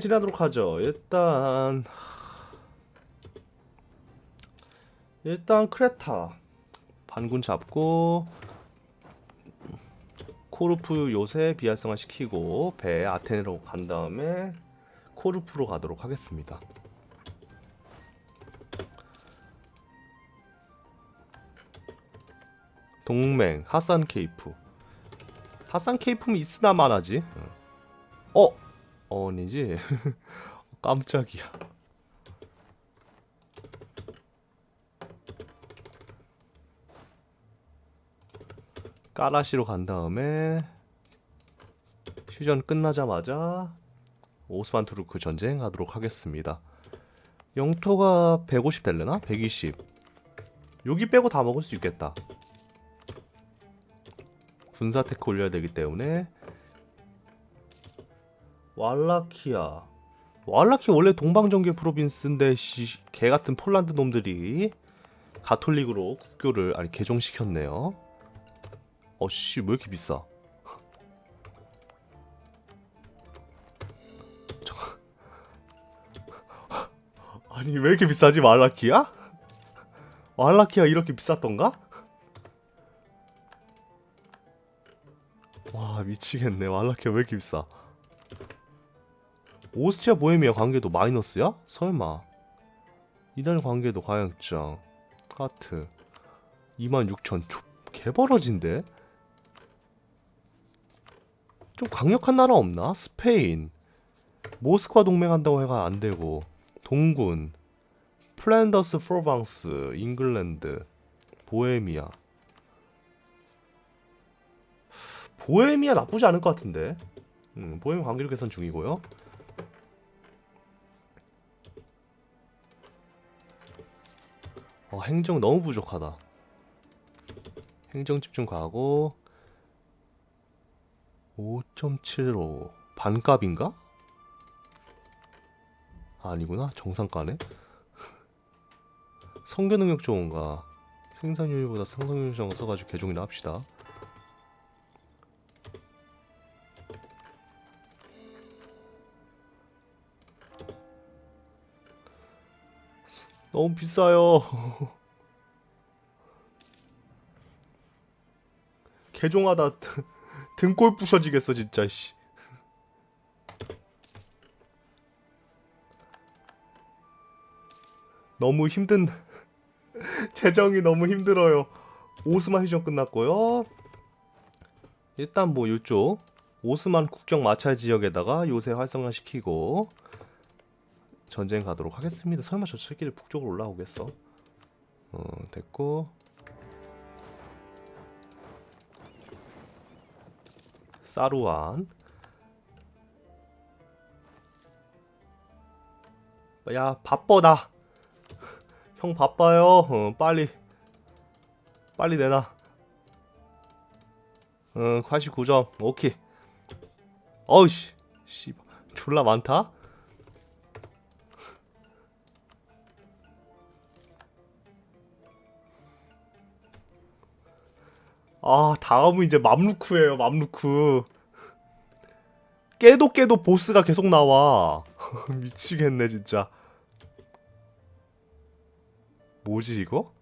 진행하도록 하죠. 일단 일단 크레타 반군 잡고 코르프 요새 비활성화 시키고 배 아테네로 간 다음에 코르프로 가도록 하겠습니다. 동맹 하산 케이프 하산 케이프는 있으나 마나지. 어 어, 아니지. 깜짝이야. 까라시로 간 다음에 휴전 끝나자마자 오스만 투르크 전쟁 하도록 하겠습니다. 영토가 150 될려나? 120. 여기 빼고 다 먹을 수 있겠다. 군사 테크 올려야 되기 때문에 왈라키아 왈라키아 원래 동방정계 프로빈스인데 씨, 개 같은 폴란드 놈들이 가톨릭으로 국교를 아니 개종시켰네요. 어씨 왜 이렇게 비싸? 아니 왜 이렇게 비싸지 왈라키아? 왈라키아 이렇게 비쌌던가? 와 미치겠네 왈라키아 왜 이렇게 비싸? 오스트리아 보헤미아 관계도 마이너스야? 설마. 이달 관계도 가양장 하트. 26,000 개벌어진데? 좀 강력한 나라 없나? 스페인. 모스크바 동맹한다고 해가 안되고. 동군. 플랜더스 프로방스. 잉글랜드. 보헤미아. 보헤미아 나쁘지 않을 것 같은데? 음, 보헤미아 관계력 개선 중이고요 어, 행정 너무 부족하다. 행정 집중 가고 5.75 반값인가? 아, 아니구나 정상가네. 성교 능력 좋은가? 생산율보다 생산율 좀 써가지고 개종이나 합시다. 너무 비싸요. 개종하다 등골 부셔지겠어 진짜 씨. 너무 힘든 재정이 너무 힘들어요. 오스만 휴전 끝났고요. 일단 뭐 이쪽 오스만 국경 마찰 지역에다가 요새 활성화 시키고 전쟁 가도록 하겠습니다. 설마 저 새끼들 북쪽으로 올라오겠어? 어, 됐고. 사루안. 야, 바빠 나. 형 바빠요. 어, 빨리 빨리 내놔. 응, 89점. 오케이. 어우씨. 씨. 졸라 많다. 아 다음은 이제 맘루크예요 맘루크 깨도 깨도 보스가 계속 나와 미치겠네 진짜 뭐지 이거?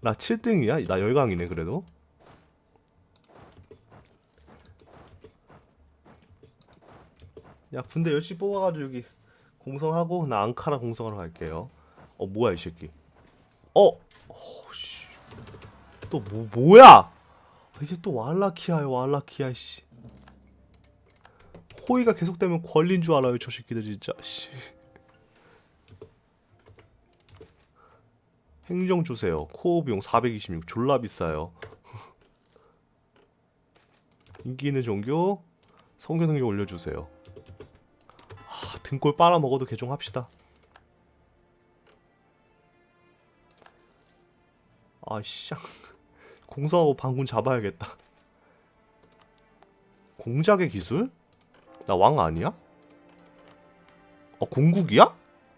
나 7등이야? 나 열강이네 그래도 야 군대 열심히 뽑아가지고 여기 공성하고 나 앙카라 공성하러 갈게요 어 뭐야 이 새끼 어? 또 뭐 뭐야? 이제 또 왈라키아요 왈라키아 씨. 호의가 계속되면 권리인 줄 알아요 저 새끼들 진짜 씨. 행정 주세요. 코어 비용 426 졸라 비싸요. 인기 있는 종교 성교 능력 올려주세요. 아, 등골 빨아 먹어도 개종합시다. 아씨. 공사하고 방군 잡아야겠다. 공작의 기술? 나 왕 아니야? 어 공국이야?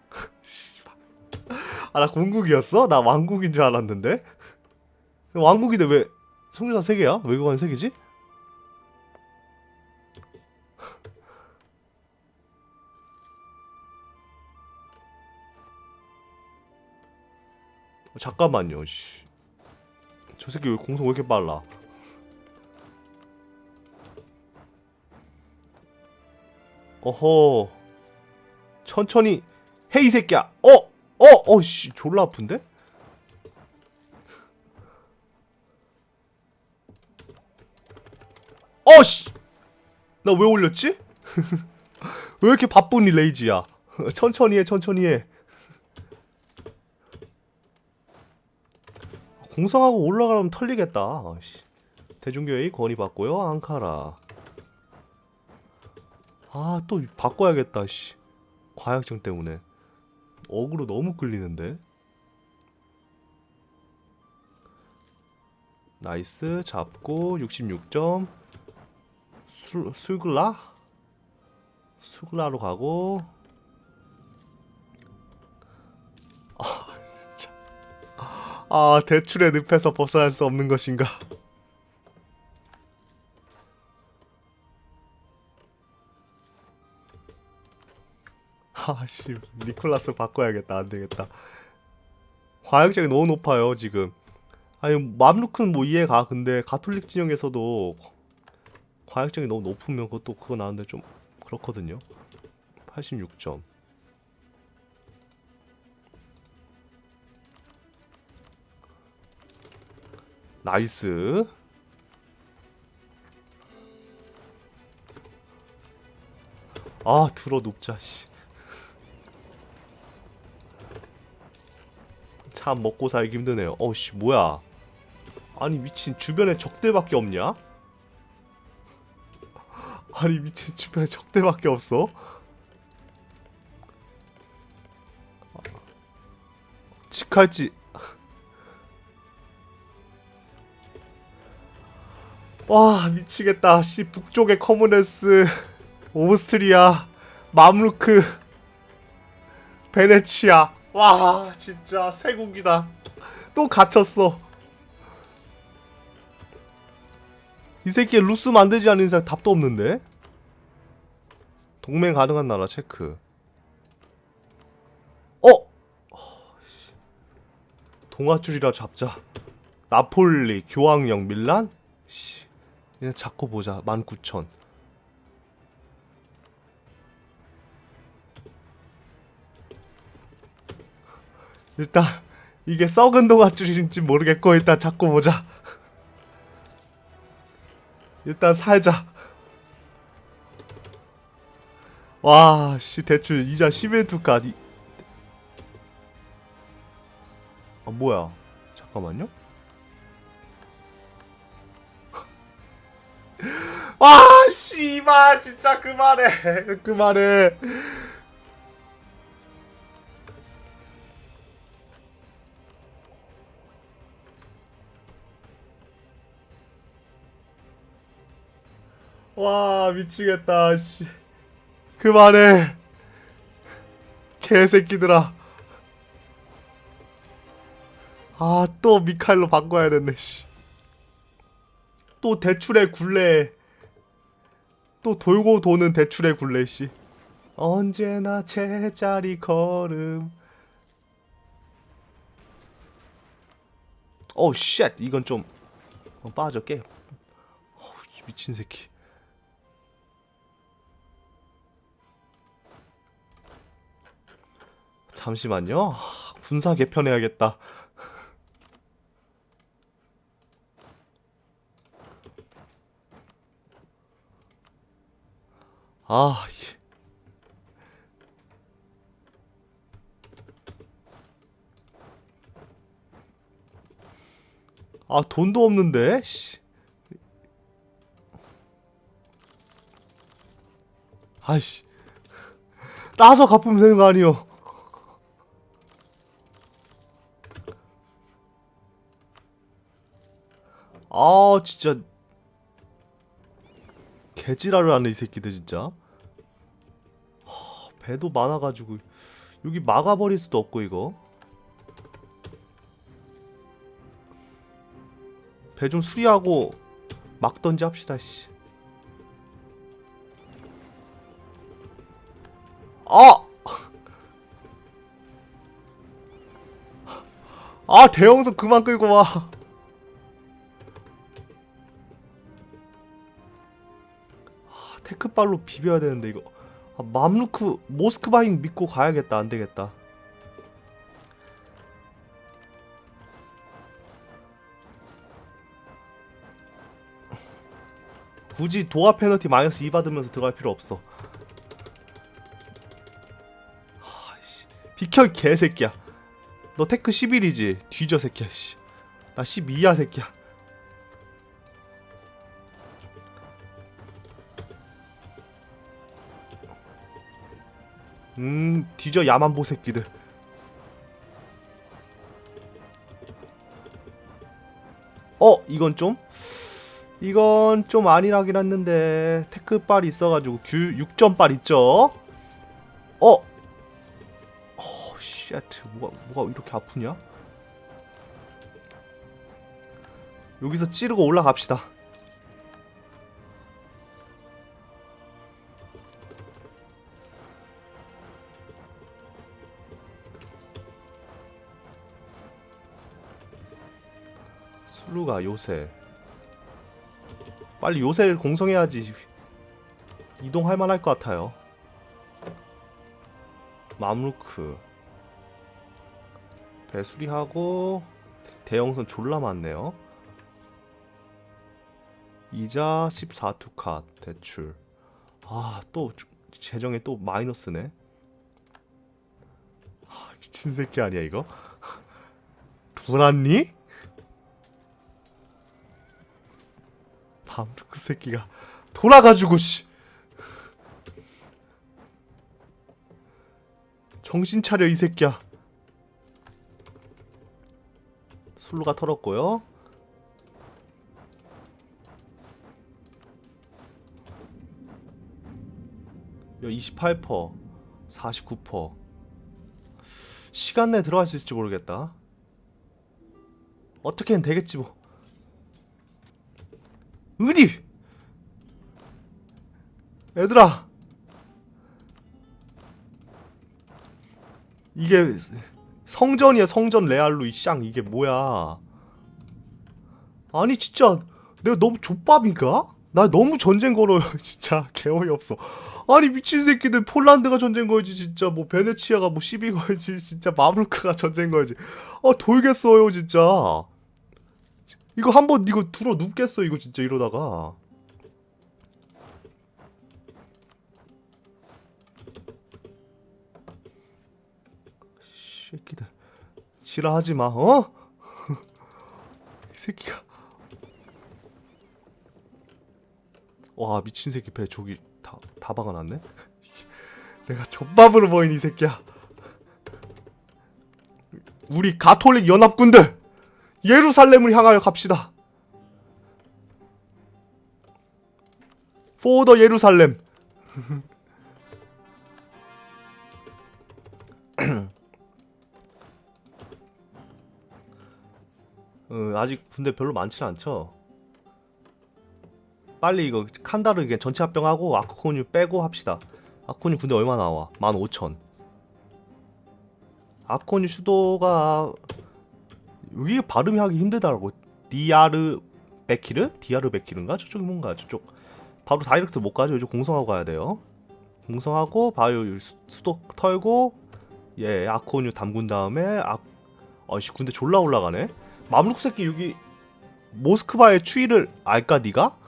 아 나 공국이었어? 나 왕국인 줄 알았는데 왕국인데 왜 성유사 3개야? 외교관 3개지? 어, 잠깐만요. 씨. 저 새끼 왜 공성 왜 이렇게 빨라? 어허. 천천히 해 이 새끼야. 어! 어! 어 씨. 졸라 아픈데? 어 씨. 나 왜 올렸지? 왜 이렇게 바쁜 이 레이지야? 천천히 해, 천천히 해. 공성하고 올라가면 털리겠다. 아씨. 대중교회 건의 받고요. 앙카라. 아, 또 바꿔야겠다. 씨. 과약증 때문에. 어그로 너무 끌리는데. 나이스. 잡고 66점. 술 술글라? 수글라로 가고. 아, 대출의 늪에서 벗어날 수 없는 것인가? 아씨 니콜라스 바꿔야겠다. 안 되겠다. 과학력이 너무 높아요 지금. 아니 맘루크는 뭐 이해가 근데 가톨릭 진영에서도 과학력이 너무 높으면 그것도 그거 나오는데 좀 그렇거든요. 86점 나이스 아 들어 눕자 씨. 참 먹고 살기 힘드네요 어씨 뭐야 아니 미친 주변에 적대밖에 없냐? 아니 미친 주변에 적대밖에 없어? 직할지 와 미치겠다. 씨 북쪽의 커문에스 오스트리아 맘루크 베네치아. 와 진짜 세국이다. 또 갇혔어. 이 새끼 루스 만들지 않는 이상 답도 없는데? 동맹 가능한 나라 체크. 어? 동아줄이라 잡자. 나폴리 교황령 밀란? 씨 그냥 잡고 보자. 19,000 일단 이게 썩은 동아줄인지 모르겠고 일단 잡고 보자. 일단 살자. 와 씨 대출 이자 11두까지. 아 뭐야? 잠깐만요 와 씨발 진짜 그만해. 그만해. 와 미치겠다 씨. 그만해. 개새끼들아. 아 또 미카엘로 바꿔야 됐네 씨또 대출의 굴레 또 돌고 도는 대출의 굴레 씨 언제나 제자리 걸음. 어우 쉣! 이건 좀 어, 깨 어우, 이 미친 새끼. 잠시만요. 아, 군사 개편해야겠다. 아, 예. 아, 돈도 없는데. 씨. 아이씨. 따서 갚으면 되는 거 아니요. 아 진짜 개지랄을 하네 이 새끼들 진짜 하, 배도 많아가지고 여기 막아버릴 수도 없고 이거 배 좀 수리하고 막던지 합시다 씨. 아! 아 대형선 그만 끌고 와. 아, 테크발로 비벼야 되는데 이거. 아, 맘루크 모스크바잉 믿고 가야겠다. 안 되겠다. 굳이 도합 페널티 마이너스 2 받으면서 들어갈 필요 없어. 아씨, 비켜 이 개새끼야. 너 테크 11이지? 뒤져 새끼야 씨. 나 12야 새끼야. 음, 뒤져 야만보 새끼들. 어, 이건 좀 이건 좀 아니라긴 했는데 테크빨 있어가지고 규 6점빨 있죠? 어? 어, 쉣. 뭐가 뭐가 이렇게 아프냐? 여기서 찌르고 올라갑시다. 슬루가 요새 빨리 요새를 공성해야지 이동할 만할 것 같아요. 맘루크 배수리하고 대형선 졸라 많네요. 이자 14투카 대출. 아 또 재정에 또 마이너스네. 아, 미친 새끼 아니야 이거? 불안니? 밤그 새끼가 돌아가지고 씨 정신 차려 이 새끼야 술루가 털었고요 여 28%, 49%. 시간 내에 들어갈 수 있을지 모르겠다. 어떻게든 되겠지 뭐. 어디? 얘들아. 이게 성전이야 성전 레알로 이쌍 이게 뭐야? 아니 진짜 내가 너무 족밥인가? 나 너무 전쟁 걸어요 진짜. 개어이 없어. 아니 미친 새끼들. 폴란드가 전쟁 거지 진짜. 뭐 베네치아가 뭐 시비 걸지 진짜. 마블크가 전쟁 거지. 아 돌겠어요 진짜 이거 한번 이거 들어 눕겠어 이거 진짜 이러다가. 새끼들 지랄하지 마 어? 이 새끼가. 와 미친 새끼 배 저기 다, 다 박아놨네? 내가 젖밥으로 보인 이 새끼야. 우리 가톨릭 연합군들 예루살렘을 향하여 갑시다. 포더 예루살렘. 어, 아직 군대 별로 많지는 않죠. 빨리 이거 칸다르 그냥 전체 합병하고 아쿠코뉴 빼고 합시다. 아쿠코뉴 군대 얼마 나와? 15,000. 아쿠코뉴 수도가 여기 발음이 하기 힘들다고 디아르 베키르? 디아르 베키르인가? 저쪽이 뭔가 저쪽 바로 다이렉트 못 가죠 이제 공성하고 가야 돼요 공성하고 바이오 수- 수도 털고 예 아코뉴 담근 다음에 아 아씨 군대 졸라 올라가네 맘룩 새끼 여기 모스크바의 추위를 알까 니가?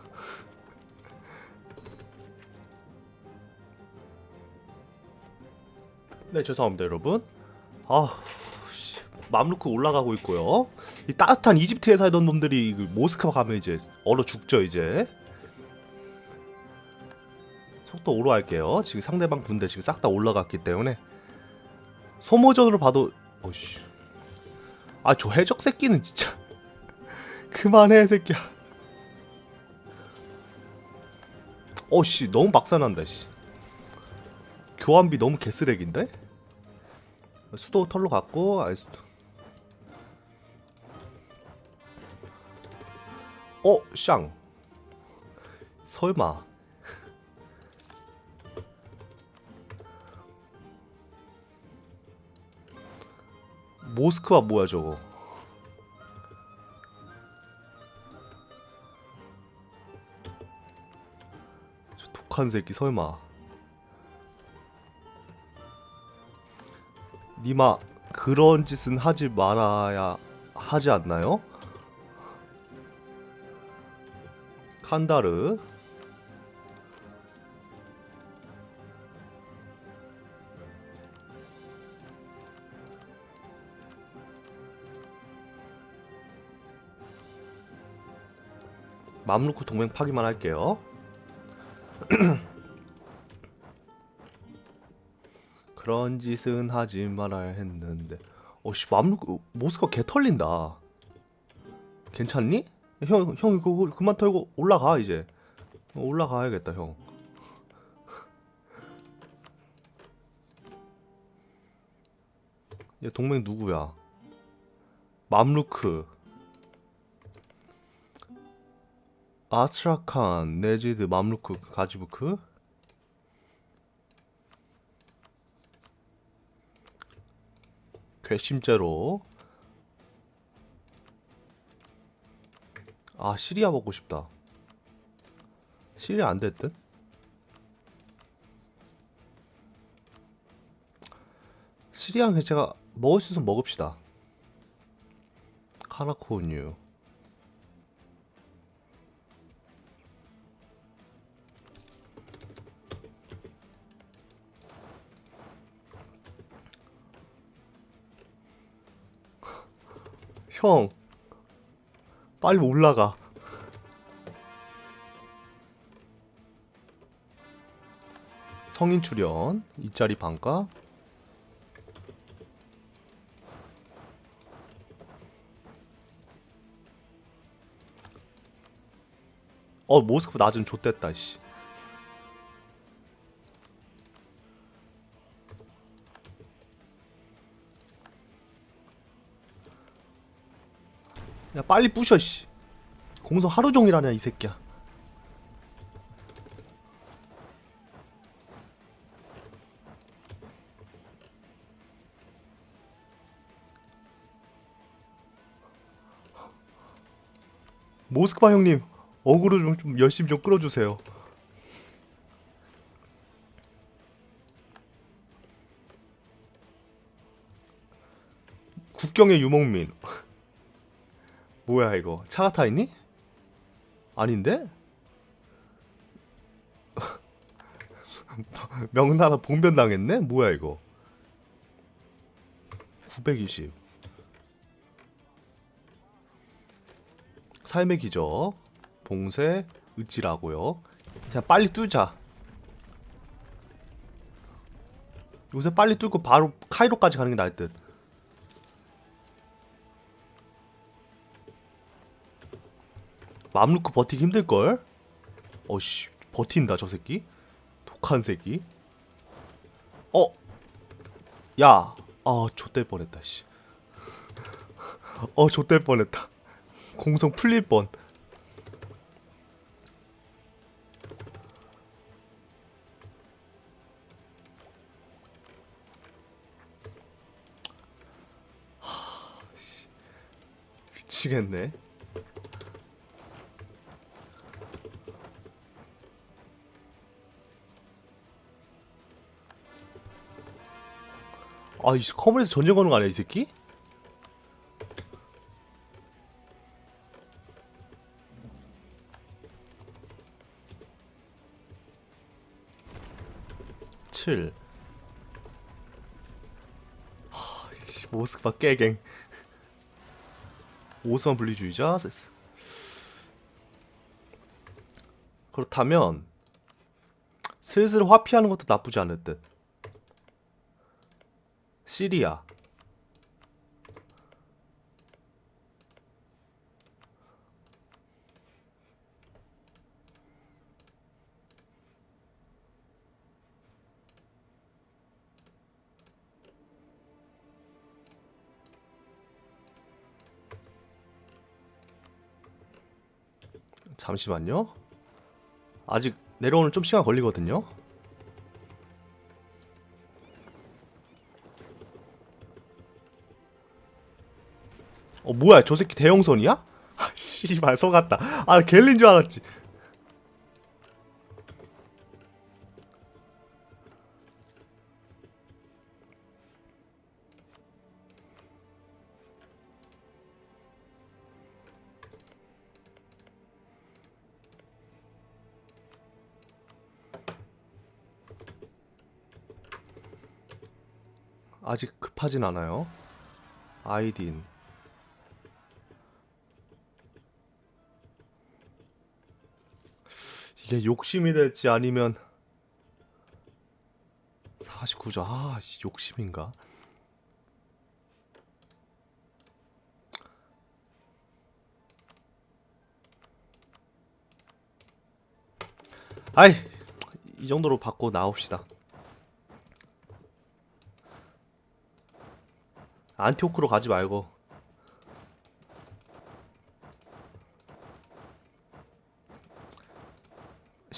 네 죄송합니다 여러분 아 씨, 맘루크 올라가고 있고요. 이 따뜻한 이집트에 살던 놈들이 그 모스크바 가면 이제 얼어 죽죠 이제. 속도 오로 할게요. 지금 상대방 군대 지금 싹 다 올라갔기 때문에 소모전으로 봐도 어씨. 아 저 해적 새끼는 진짜 그만해 새끼야. 어씨 너무 박살난다 씨. 교환비 너무 개쓰레기인데? 수도 털로 갔고 아 수도. 어? 샹 설마 모스크바 뭐야 저거 저 독한 새끼 설마 니마 그런 짓은 하지 말아야 하지 않나요? 칸다르 맘루크 동맹 파기만 할게요. 그런 짓은 하지 말아야 했는데. 어씨 맘루크 모스가 개 털린다. 괜찮니? 형, 형 이거 그만 털고 올라가 이제. 어, 올라가야겠다 형. 얘 동맹 누구야? 맘루크. 아스트라칸, 네지드, 맘루크, 가지부크 괘씸죄로 아 시리아 먹고 싶다. 시리아 안 됐든? 시리아는 그냥 제가 먹을 수 있으면 먹읍시다. 카나코뉴 형 빨리 올라가. 성인 출연 2짜리 반가. 어 모스크 낮은 좆됐다 씨 야 빨리 부셔 씨. 공성 하루 종일 하냐 이 새끼야. 모스크바 형님 어그로 좀, 좀 열심히 좀 끌어주세요. 국경의 유목민 뭐야 이거 차가 타 있니? 아닌데? 명나라 봉변 당했네? 뭐야 이거 920 삶의 기적 봉쇄 으찌라고요 그냥 빨리 뚫자 요새 빨리 뚫고 바로 카이로까지 가는 게 나을 듯 맘루크 버티기 힘들걸? 어씨 버틴다 저 새끼 독한 새끼 어? 야! 아 좆될 뻔했다 씨. 어 좆될 뻔했다 공성 풀릴 뻔 하, 씨. 미치겠네 아, 이 커먼에서 전쟁 거는 거 아니야, 이 새끼? 칠. 하, 씨, 모스크바 깨갱. 오스만 분리주의자. 그렇다면 슬슬 화피하는 것도 나쁘지 않을 듯. 시리아 잠시만요. 아직 내려오는 좀 시간 걸리거든요. 어 뭐야 저 새끼 대형선이야? 아 씨발 속았다. 아 갤린 줄 알았지. 아직 급하진 않아요. 아이딘. 이게 욕심이 될지 아니면 49점. 아, 씨, 욕심인가? 아이, 이 정도로 받고 나옵시다. 안티오크로 가지 말고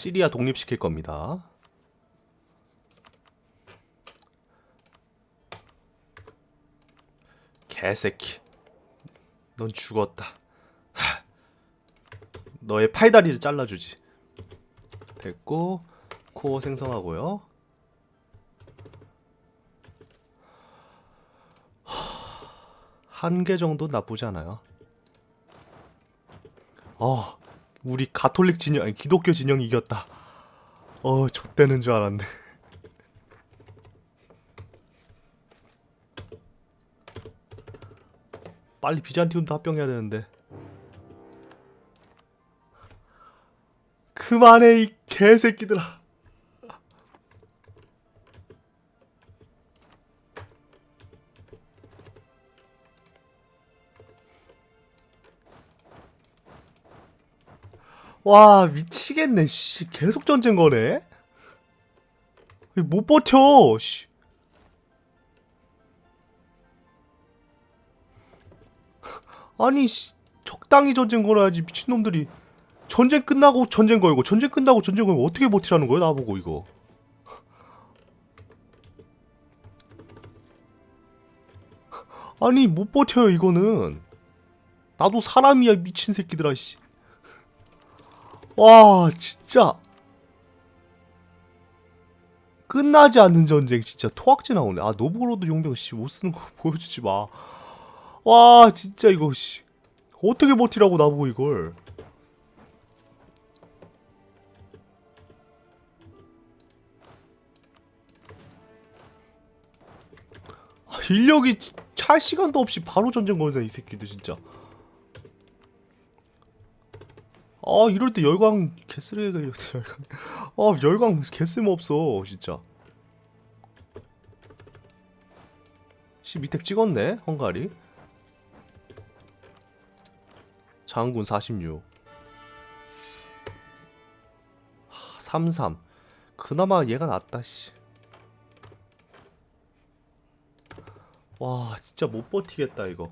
시리아 독립시킬 겁니다. 개새끼. 넌 죽었다. 하. 너의 팔다리를 잘라주지. 됐고 코어 생성하고요. 한 개 정도 나쁘지 않아요. 어, 우리 가톨릭 진영, 아니 기독교 진영이 이겼다. 어, 좆되는 줄 알았네. 빨리 비잔티움도 합병해야 되는데. 그만해 이 개새끼들아. 와 미치겠네. 씨 계속 전쟁 거네. 이못 버텨 씨. 아니 씨 적당히 전쟁 걸어야지 미친놈들이. 전쟁 끝나고 전쟁 걸고 전쟁 끝나고 전쟁 걸고 어떻게 버티라는 거야 나보고 이거? 아니 못 버텨요 이거는. 나도 사람이야 미친 새끼들아 씨 와 진짜. 끝나지 않는 전쟁 진짜 토악질 나오네. 아 노브로드 용병 씨 못 쓰는 거 보여주지 마와 진짜 이거 씨. 어떻게 버티라고 나보고 이걸? 아, 인력이 찰 시간도 없이 바로 전쟁 걸네 이 새끼들 진짜 아 이럴 때 열광 개쓰레기가 이럴 때 열광. 아 열광 개쓸모 없어 진짜. 씨 밑에 찍었네 헝가리. 장군 46 하, 33 그나마 얘가 낫다 씨. 와 진짜 못 버티겠다 이거